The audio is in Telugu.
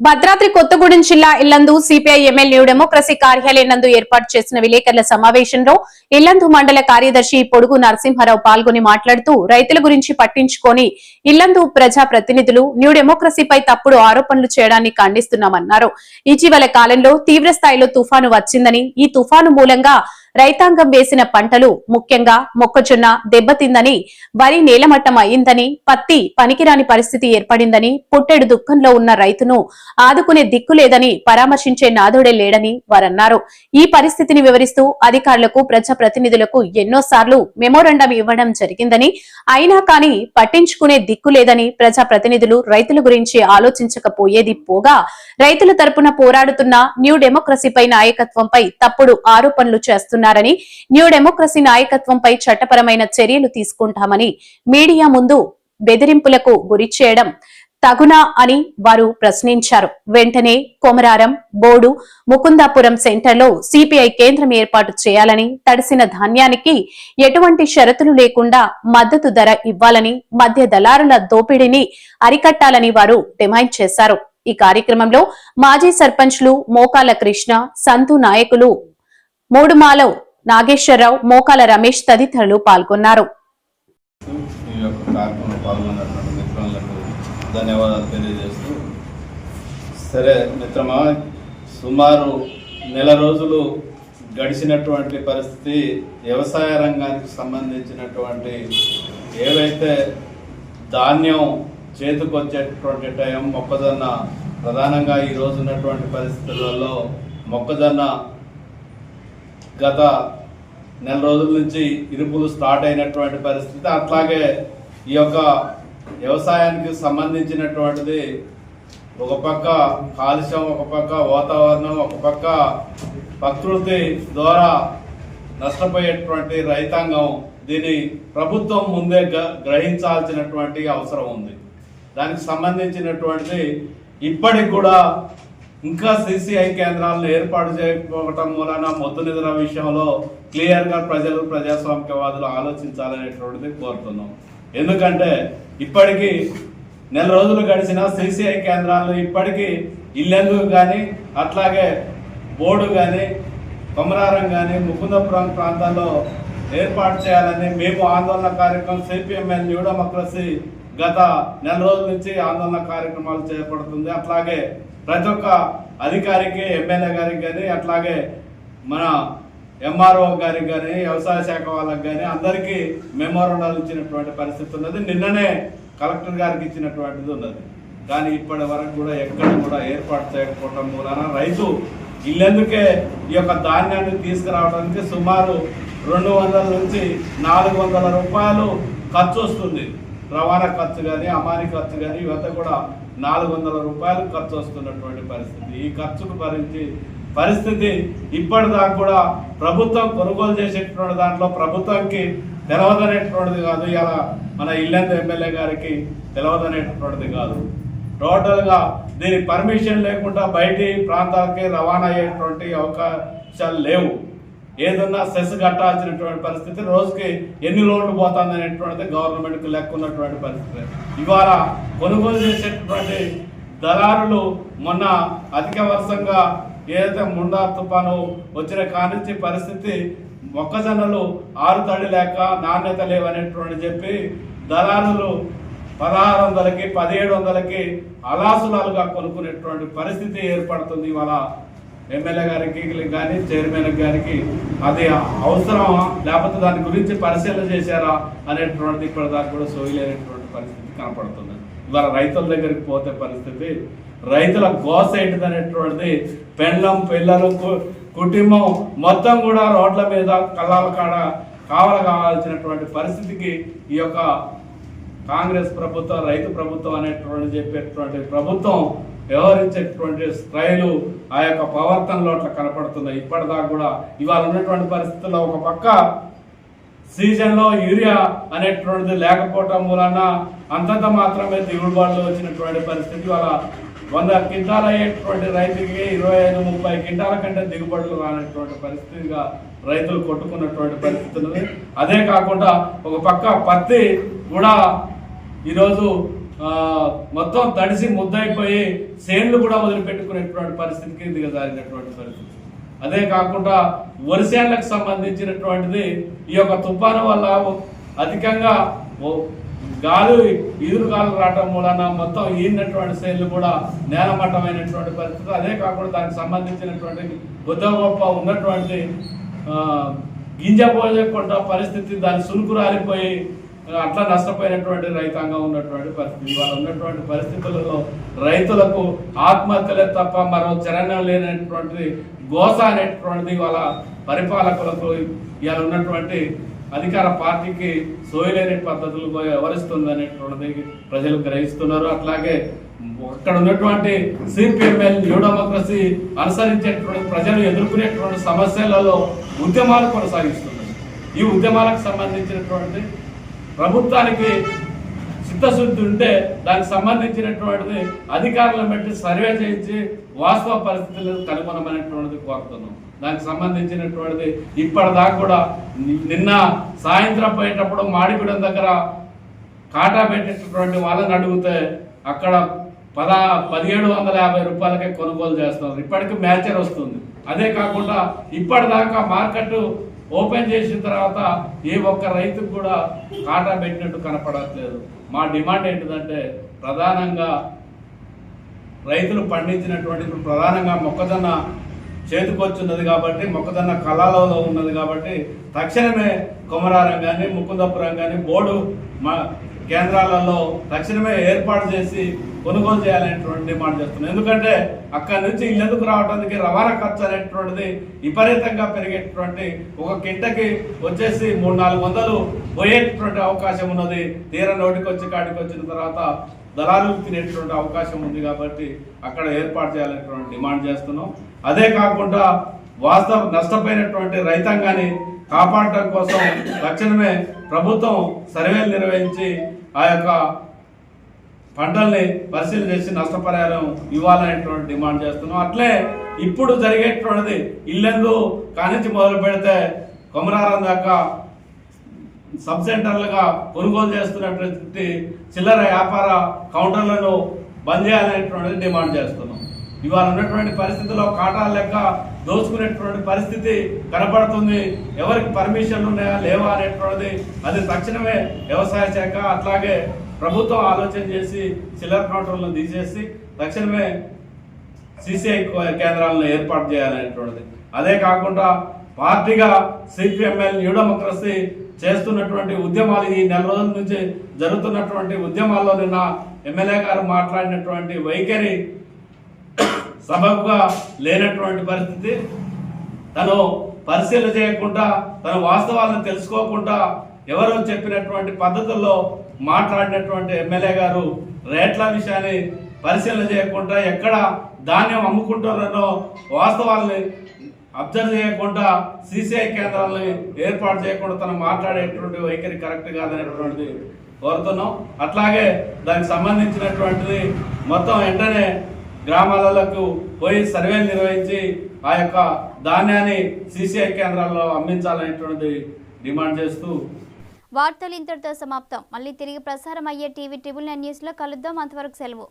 భద్రాద్రి కొత్తగూడెం జిల్లా ఇల్లందు సిపిఐ ఎమ్మెల్యే డెమోక్రసీ కార్యాలయం నందు ఏర్పాటు చేసిన విలేకరుల సమావేశంలో ఇల్లందు మండల కార్యదర్శి పొడుగు నరసింహారావు పాల్గొని మాట్లాడుతూ రైతుల గురించి పట్టించుకొని ఇల్లందు ప్రజా ప్రతినిధులు న్యూ డెమోక్రసీపై తప్పుడు ఆరోపణలు చేయడాన్ని ఖండిస్తున్నామన్నారు. ఇటీవల కాలంలో తీవ్ర స్థాయిలో తుఫాను వచ్చిందని ఈ తుఫాను మూలంగా రైతాంగం వేసిన పంటలు ముఖ్యంగా మొక్కజొన్న దెబ్బతిందని వరి నేలమట్టం అయిందని పత్తి పనికిరాని పరిస్థితి ఏర్పడిందని పుట్టెడు దుఃఖంలో ఉన్న రైతును ఆదుకునే దిక్కు లేదని పరామర్శించే నాదుడే లేడని వారన్నారు. ఈ పరిస్థితిని వివరిస్తూ అధికారులకు ప్రజాప్రతినిధులకు ఎన్నోసార్లు మెమోరండం ఇవ్వడం జరిగిందని అయినా కానీ పట్టించుకునే దిక్కు లేదని ప్రజాప్రతినిధులు రైతుల గురించి ఆలోచించకపోయేది పోగా రైతుల తరపున పోరాడుతున్న న్యూ డెమోక్రసీపై నాయకత్వంపై తప్పుడు ఆరోపణలు చేస్తున్నారని న్యూ డెమోక్రసీ నాయకత్వంపై చట్టపరమైన చర్యలు తీసుకుంటామని మీడియా ముందు బెదిరింపులకు గురి చేయడం తగునా అని వారు ప్రశ్నించారు. వెంటనే కొమరారం బోడు ముకుందాపురం సెంటర్లో సిపిఐ కేంద్రం ఏర్పాటు చేయాలని తడిసిన ధాన్యానికి ఎటువంటి షరతులు లేకుండా మద్దతు ధర ఇవ్వాలని మధ్య దళారుల దోపిడీని అరికట్టాలని వారు డిమాండ్ చేశారు. ఈ కార్యక్రమంలో మాజీ సర్పంచ్లు మోకాల కృష్ణ సంతు నాయకులు మూడుమాలవ్ నాగేశ్వరరావు మోకాల రమేష్ తదితరులు పాల్గొన్నారు. ధన్యవాదాలు సరే మిత్రమా సుమారు నెల రోజులు గడిచినటువంటి పరిస్థితి వ్యవసాయ రంగానికి సంబంధించినటువంటి ఏవైతే ధాన్యం చేతికొచ్చేటువంటి టైం మొక్కజొన్న ప్రధానంగా ఈ రోజు ఉన్నటువంటి పరిస్థితులలో మొక్కజొన్న గత నెల రోజుల నుంచి ఇరుపులు స్టార్ట్ అయినటువంటి పరిస్థితి. అట్లాగే ఈ యొక్క వ్యవసాయానికి సంబంధించినటువంటిది ఒక పక్క కాలుష్యం ఒక పక్క వాతావరణం ఒక పక్క ప్రకృతి ద్వారా నష్టపోయేటువంటి రైతాంగం దీన్ని ప్రభుత్వం ముందే గ- గ్రహించాల్సినటువంటి అవసరం ఉంది. దానికి సంబంధించినటువంటిది ఇప్పటికి కూడా ఇంకా సిసిఐ కేంద్రాలను ఏర్పాటు చేయకపోవటం మూలన మొత్తం నిధుల విషయంలో క్లియర్గా ప్రజలు ప్రజాస్వామికవాదులు ఆలోచించాలనేటువంటిది కోరుతున్నాం. ఎందుకంటే ఇప్పటికీ నెల రోజులు గడిచిన సిసిఐ కేంద్రాలు ఇప్పటికీ ఇల్లెందుకు కానీ అట్లాగే బోర్డు కానీ కొమరారం కానీ ముకుందపురం ప్రాంతాల్లో ఏర్పాటు చేయాలని మేము ఆందోళన కార్యక్రమం సిపిఎంఎల్ న్యూ గత నెల రోజుల నుంచి ఆందోళన కార్యక్రమాలు చేపడుతుంది. అట్లాగే ప్రతి ఒక్క అధికారికి ఎమ్మెల్యే గారికి కానీ అట్లాగే మన ఎంఆర్ఓ గారికి కానీ వ్యవసాయ శాఖ వాళ్ళకి కానీ అందరికీ మెమోరండాలు ఇచ్చినటువంటి పరిస్థితి ఉన్నది. నిన్ననే కలెక్టర్ గారికి ఇచ్చినటువంటిది ఉన్నది. కానీ ఇప్పటి వరకు కూడా ఎక్కడ కూడా ఏర్పాటు చేయకపోవటం మూలన రైతు ఇల్లెందుకే ఈ యొక్క ధాన్యాన్ని తీసుకురావడానికి సుమారు రెండు వందల నుంచి నాలుగు వందల రూపాయలు ఖర్చు వస్తుంది. రవాణా ఖర్చు కానీ అమాని ఖర్చు కానీ ఇవంతా కూడా నాలుగు వందల రూపాయలు ఖర్చు వస్తున్నటువంటి పరిస్థితి. ఈ ఖర్చుకు భరించి పరిస్థితి ఇప్పటిదాకా కూడా ప్రభుత్వం కొనుగోలు చేసేటువంటి దాంట్లో ప్రభుత్వంకి తెలవదనేటువంటిది కాదు. ఇలా మన ఇల్లెందు ఎమ్మెల్యే గారికి తెలవదనేటువంటిది కాదు. టోటల్గా దీని పర్మిషన్ లేకుండా బయటి ప్రాంతాలకి రవాణా అయ్యేటువంటి అవకాశాలు లేవు. ఏదన్నా సెస్ కట్టాల్సినటువంటి పరిస్థితి రోజుకి ఎన్ని లోన్లు పోతుంది అనేటువంటిది గవర్నమెంట్కి లెక్క ఉన్నటువంటి పరిస్థితి. ఇవాళ కొనుగోలు చేసేటువంటి దళారులు మొన్న అధిక వర్షంగా ఏదైతే ముండా తుఫాను వచ్చిన కానించి పరిస్థితి మొక్కజొన్నలు ఆరు తడి లేక నాణ్యత లేవనేటువంటి చెప్పి దళారులు పదహారు వందలకి పదిహేడు వందలకి అలాసులాలుగా కొనుక్కునేటువంటి పరిస్థితి ఏర్పడుతుంది ఇవాళ ఎమ్మెల్యే గారికి కానీ చైర్మన్ గారికి అది అవసరమా? లేకపోతే దాని గురించి పరిశీలన చేశారా? అనేటువంటిది ఇప్పటిదాకా కూడా సోయలేనటువంటి పరిస్థితి కనపడుతుంది. ఇవాళ రైతుల దగ్గరికి పోతే పరిస్థితి రైతుల గోస ఏంటిది అనేటువంటిది పెండ్లం పిల్లలు కు- కుటుంబం మొత్తం కూడా రోడ్ల మీద కళ్ళాల కాడ కావల కావాల్సినటువంటి పరిస్థితికి ఈ యొక్క కాంగ్రెస్ ప్రభుత్వం రైతు ప్రభుత్వం అనేటువంటి చెప్పేటువంటి ప్రభుత్వం వ్యవహరించేటువంటి స్టైలు ఆ యొక్క ప్రవర్తనలో అట్లా కనపడుతుంది ఇప్పటిదాకా కూడా ఇవాళ ఉన్నటువంటి పరిస్థితుల్లో ఒక పక్క సీజన్లో యూరియా అనేటువంటిది లేకపోవటం వలన అంతంత మాత్రమే దిగుడుబాటులో వచ్చినటువంటి పరిస్థితి. ఇవాళ వంద క్వింటాలు అయ్యేటువంటి రైతుకి ఇరవై ఐదు ముప్పై క్వింటాల కంటే దిగుబడులు రానటువంటి పరిస్థితిగా రైతులు కొట్టుకున్నటువంటి పరిస్థితి ఉన్నది అదే కాకుండా ఒక పక్క పత్తి కూడా ఈరోజు మొత్తం తడిసి ముద్దయిపోయి సేన్లు కూడా వదిలిపెట్టుకునేటువంటి పరిస్థితికి దిగజారినటువంటి పరిస్థితి. అదే కాకుండా వరిసేన్లకు సంబంధించినటువంటిది ఈ యొక్క తుఫాను వల్ల అధికంగా గాలి ఈదురు గాలు రావడం మూలన మొత్తం ఈనటువంటి శైలు కూడా నేలమట్టమైనటువంటి పరిస్థితి. అదే కాకుండా దానికి సంబంధించినటువంటి కొద్ద గొప్ప ఉన్నటువంటి గింజ పోయకుండా పరిస్థితి దాని సులుకు రాలిపోయి అట్లా నష్టపోయినటువంటి రైతాంగం ఉన్నటువంటి పరిస్థితి. ఇవాళ ఉన్నటువంటి పరిస్థితులలో రైతులకు ఆత్మహత్యలే తప్ప మరో చరణం లేనటువంటి గోస అనేటువంటిది ఇవాళ పరిపాలకులకు ఇవాళ ఉన్నటువంటి అధికార పార్టీకి సోయలేని పద్ధతులు వ్యవహరిస్తుంది అనేటువంటిది ప్రజలు గ్రహిస్తున్నారు. అట్లాగే అక్కడ ఉన్నటువంటి సిపిఎంఎల్ న్యూ డెమోక్రసీ అనుసరించేటువంటి ప్రజలు ఎదుర్కొనేటువంటి సమస్యలలో ఉద్యమాలు కొనసాగిస్తున్నారు. ఈ ఉద్యమాలకు సంబంధించినటువంటి ప్రభుత్వానికి చిత్తశుద్ధి ఉంటే దానికి సంబంధించినటువంటిది అధికారులను బట్టి సర్వే చేయించి వాస్తవ పరిస్థితులను కనుగొనమనేటువంటిది కోరుతున్నాం. దానికి సంబంధించినటువంటిది ఇప్పటిదాకా కూడా నిన్న సాయంత్రం పోయేటప్పుడు మాడిగూడెం దగ్గర కాటా పెట్టేటటువంటి వాళ్ళని అడిగితే అక్కడ పద పదిహేడు వందల యాభై రూపాయలకే కొనుగోలు చేస్తున్నారు. ఇప్పటికి మ్యాచర్ వస్తుంది. అదే కాకుండా ఇప్పటిదాకా మార్కెట్ ఓపెన్ చేసిన తర్వాత ఏ ఒక్క రైతుకు కూడా కాటా పెట్టినట్టు కనపడట్లేదు. మా డిమాండ్ ఏంటిదంటే ప్రధానంగా రైతులు పండించినటువంటి ఇప్పుడు ప్రధానంగా మొక్కజొన్న చేతికొచ్చున్నది కాబట్టి మొక్కజొన్న కళాలలో ఉన్నది కాబట్టి తక్షణమే కొమరారం కానీ ముకుందపురం కానీ బోర్డు మా కేంద్రాలలో తక్షణమే ఏర్పాటు చేసి కొనుగోలు చేయాలనేటువంటి డిమాండ్ చేస్తున్నాం. ఎందుకంటే అక్కడి నుంచి ఇల్లెందుకు రావడానికి రవాణా ఖర్చు అనేటువంటిది విపరీతంగా పెరిగేటువంటి ఒక కింటకి వచ్చేసి మూడు నాలుగు వందలు పోయేటటువంటి అవకాశం ఉన్నది. తీర నోటికి వచ్చి కాడికి వచ్చిన తర్వాత దళాలు తినేటువంటి అవకాశం ఉంది కాబట్టి అక్కడ ఏర్పాటు చేయాలనేటువంటి డిమాండ్ చేస్తున్నాం. అదే కాకుండా వాస్తవ నష్టపోయినటువంటి రైతాంగాన్ని కాపాడటం కోసం తక్షణమే ప్రభుత్వం సర్వేలు నిర్వహించి ఆ యొక్క పంటల్ని పరిశీలన చేసి నష్టపరిహారం ఇవ్వాలనేటువంటి డిమాండ్ చేస్తున్నాం. అట్లే ఇప్పుడు జరిగేటువంటిది ఇల్లెందు కానించి మొదలు పెడితే కొమరారం దాకా సబ్ సెంటర్లుగా కొనుగోలు చేస్తున్నటువంటి చిల్లర వ్యాపార కౌంటర్లను బంద్ చేయాలనేటువంటిది డిమాండ్ చేస్తున్నాం. ఇవాళ ఉన్నటువంటి పరిస్థితుల్లో కాటాల లెక్క దోచుకునేటువంటి పరిస్థితి కనపడుతుంది. ఎవరికి పర్మిషన్లు ఉన్నాయా లేవా అనేటువంటిది అది తక్షణమే వ్యవసాయ శాఖ అట్లాగే ప్రభుత్వం ఆలోచన చేసి చిల్లర కౌంటర్లను తీసేసి తక్షణమే సిసిఐ కేంద్రాలను ఏర్పాటు చేయాలనేటువంటిది. అదే కాకుండా పార్టీగా సిపిఎంఎల్ న్యూ డెమోక్రసీ చేస్తున్నటువంటి ఉద్యమాలు ఈ నెల రోజుల నుంచి జరుగుతున్నటువంటి ఉద్యమాల్లో నిన్న ఎమ్మెల్యే గారు మాట్లాడినటువంటి వైఖరి సబబుగా లేనటువంటి పరిస్థితి. తను పరిశీలన చేయకుండా తన వాస్తవాలను తెలుసుకోకుండా ఎవరో చెప్పినటువంటి పద్ధతుల్లో మాట్లాడినటువంటి ఎమ్మెల్యే గారు రేట్ల విషయాన్ని పరిశీలన చేయకుండా ఎక్కడ ధాన్యం అమ్ముకుంటున్నారో వాస్తవాల్ని అబ్జర్వ్ చేయకుండా సిసిఐ కేంద్రాలని ఏర్పాటు చేయకుండా తను మాట్లాడేటువంటి వైఖరి కరెక్ట్ కాదనేటువంటిది కోరుతున్నాం. అట్లాగే దానికి సంబంధించినటువంటిది మొత్తం వెంటనే గ్రామాలకు పోయి సర్వేలు నిర్వహించి ఆ యొక్క ధాన్యాన్ని సిసిఐ కేంద్రాల్లో అమ్మించాలనేటువంటిది డిమాండ్ చేస్తూ వార్తలు ఇంతటితో సమాప్తం. మళ్ళీ తిరిగి ప్రసారం అయ్యే టీవీ ట్రిబుల్ నైన్ న్యూస్లో కలుద్దాం. అంతవరకు సెలవు.